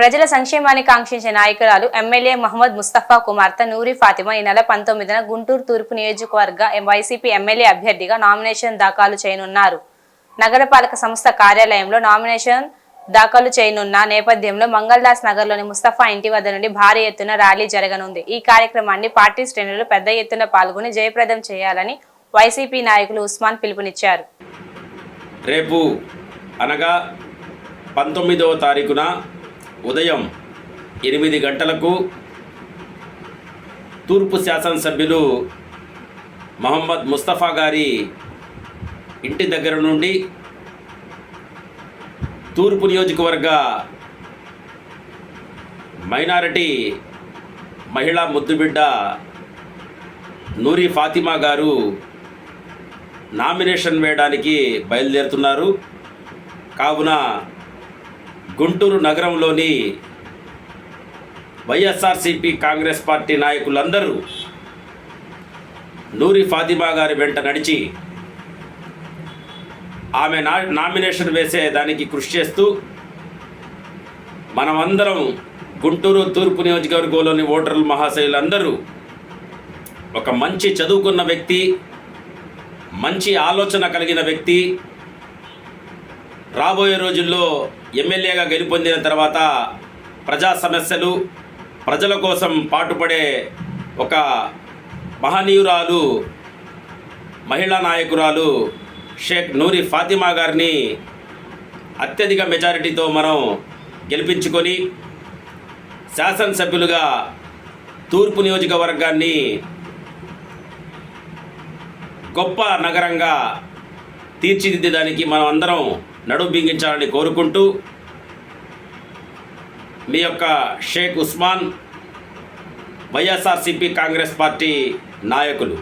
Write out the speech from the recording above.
ప్రజల సంక్షేమాన్ని కాంక్షించే నాయకురాలు ఎమ్మెల్యే మహమ్మద్ ముస్తఫా కుమార్తె నూరి ఫాతిమా ఈ నెల పంతొమ్మిదిన గుంటూరు తూర్పు నియోజకవర్గ వైసీపీ ఎమ్మెల్యే అభ్యర్థిగా నామినేషన్ దాఖలు చేయనున్నారు. నగరపాలక సంస్థ కార్యాలయంలో నామినేషన్ దాఖలు చేయనున్న నేపథ్యంలో మంగళదాస్ నగర్లోని ముస్తఫా ఇంటి వద్ద నుండి భారీ ఎత్తున ర్యాలీ జరగనుంది. ఈ కార్యక్రమాన్ని పార్టీ శ్రేణులు పెద్ద ఎత్తున పాల్గొని జయప్రదం చేయాలని వైసీపీ నాయకులు ఉస్మాన్ పిలుపునిచ్చారు. రేపు అనగా పంతొమ్మిదవ తారీఖున ఉదయం ఎనిమిది గంటలకు తూర్పు శాసనసభ్యులు మహమ్మద్ ముస్తఫా గారి ఇంటి దగ్గర నుండి తూర్పు నియోజకవర్గ మైనారిటీ మహిళా ముద్దుబిడ్డ నూరి ఫాతిమా గారు నామినేషన్ వేయడానికి బయలుదేరుతున్నారు. కావున గుంటూరు నగరంలోని వైఎస్ఆర్సిపి కాంగ్రెస్ పార్టీ నాయకులందరూ నూరి ఫాతిమా గారి వెంట నడిచి ఆమె నా నామినేషన్ వేసే దానికి కృషి చేస్తూ మనమందరం గుంటూరు తూర్పు నియోజకవర్గంలోని ఓటర్లు మహాశయులందరూ ఒక మంచి చదువుకున్న వ్యక్తి మంచి ఆలోచన కలిగిన వ్యక్తి రాబోయే రోజుల్లో ఎమ్మెల్యేగా గెలుపొందిన తర్వాత ప్రజా సమస్యలు ప్రజల కోసం పాటుపడే ఒక మహనీయురాలు మహిళా నాయకురాలు షేక్ నూరి ఫాతిమా గారిని అత్యధిక మెజారిటీతో మనం గెలిపించుకొని శాసనసభ్యులుగా తూర్పు నియోజకవర్గాన్ని గొప్ప నగరంగా తీర్చిదిద్దడానికి మనం అందరం నడుం బిగించాలని కోరుకుంటూ మీ యొక్క షేక్ ఉస్మాన్ వైఎస్ఆర్సిపి కాంగ్రెస్ పార్టీ నాయకులు.